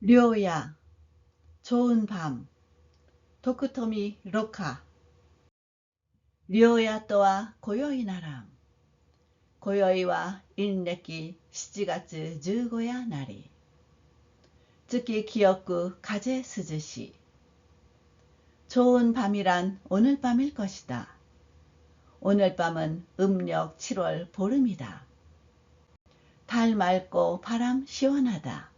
료야 좋은 밤 도쿠토미 로카 료야 또한 고요이 나람 고요이와 일내기 7月 15야 날이 특히 기억구 가제 스즈시 좋은 밤이란 오늘 밤일 것이다. 오늘 밤은 음력 7월 보름이다. 달 맑고 바람 시원하다.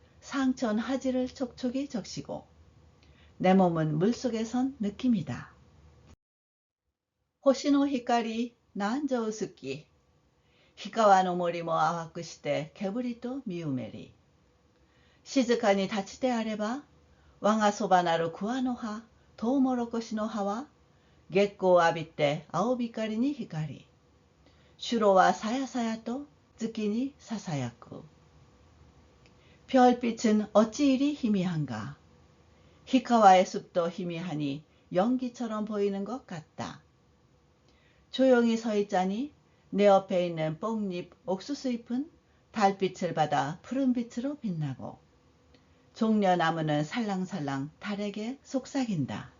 상천 하지를 촉촉히 적시고 내 몸은 물속에선 느낍니다. 호시노 히카리 난저우스키. 히카와노 모리모 아와쿠시테 개브리토 미우메리. 시즈카니 다치테 아레바 왕아 소바나루 구아노하 도우모로코시노하와 겟고 아비테 아오비카리니 히카리. 슈로와 사야사야토 즈키니 사사야쿠. 별빛은 어찌 이리 희미한가. 히카와의 숲도 희미하니 연기처럼 보이는 것 같다. 조용히 서 있자니 내 옆에 있는 뽕잎 옥수수잎은 달빛을 받아 푸른빛으로 빛나고 종려나무는 살랑살랑 달에게 속삭인다.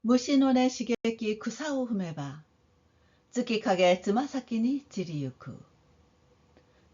무신혼의 시계기 구사오 흠에바 쯔키하게 즈마사키니 지리유쿠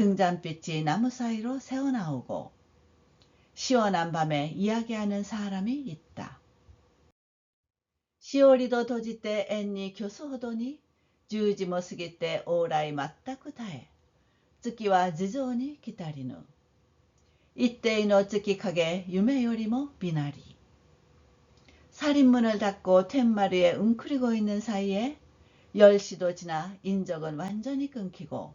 등잔빛이 나무 사이로 새어나오고 시원한 밤에 이야기하는 사람이 있다. 시오리도 도지 때 앤니 교수호도니 주지모스기 때 오라이 맞다쿠다에 쯔끼와 지조니 기다리누 이때이노 쯔끼카게 유메요리모 미나리 살인문을 닫고 텐마리에 웅크리고 있는 사이에 10시도 지나 인적은 완전히 끊기고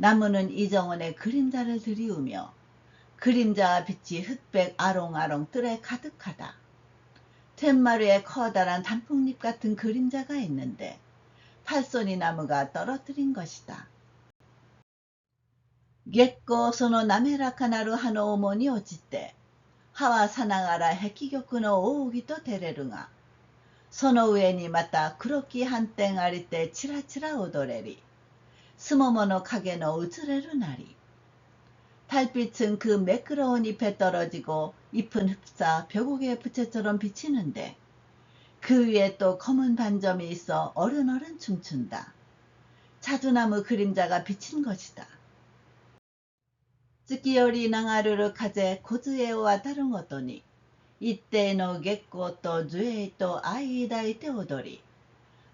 나무는 이정원의 그림자를 드리우며 그림자와 빛이 흑백 아롱아롱 뜰에 가득하다. 툇마루에 커다란 단풍잎 같은 그림자가 있는데 팔손이 나무가 떨어뜨린 것이다. 객고 소노 나메라카나루 하노 오모니 오지때 하와 사나가라 해키교쿠노 오우기도 데레르가 소노 우에니 마타 그렇기 한땡아리 때 치라치라 오도레리 스모모노카게노 우츠레루 나리 달빛은 그 매끄러운 잎에 떨어지고 잎은 흡사 벼곡의 부채처럼 비치는데 그 위에 또 검은 반점이 있어 어른어른 춤춘다. 자두나무 그림자가 비친 것이다. 쯔키요리 낭하루르 카제 고즈에와 다른 것더니 이때 너겠고 또 주에 또 아이다이 때오더리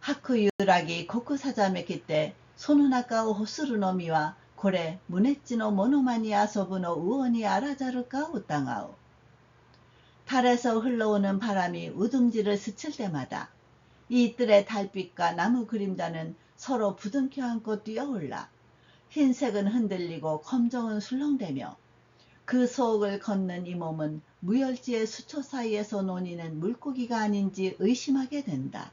하쿠유라기 코쿠사자메키 때 その中をほするのみは、これ、胸っちの物間に遊ぶの우원이 알아ざるか疑う。 달에서 흘러오는 바람이 우둥지를 스칠 때마다 이 뜰의 달빛과 나무 그림자는 서로 부둥켜 안고 뛰어올라 흰색은 흔들리고 검정은 술렁대며 그 속을 걷는 이 몸은 무열지의 수초 사이에서 논이는 물고기가 아닌지 의심하게 된다.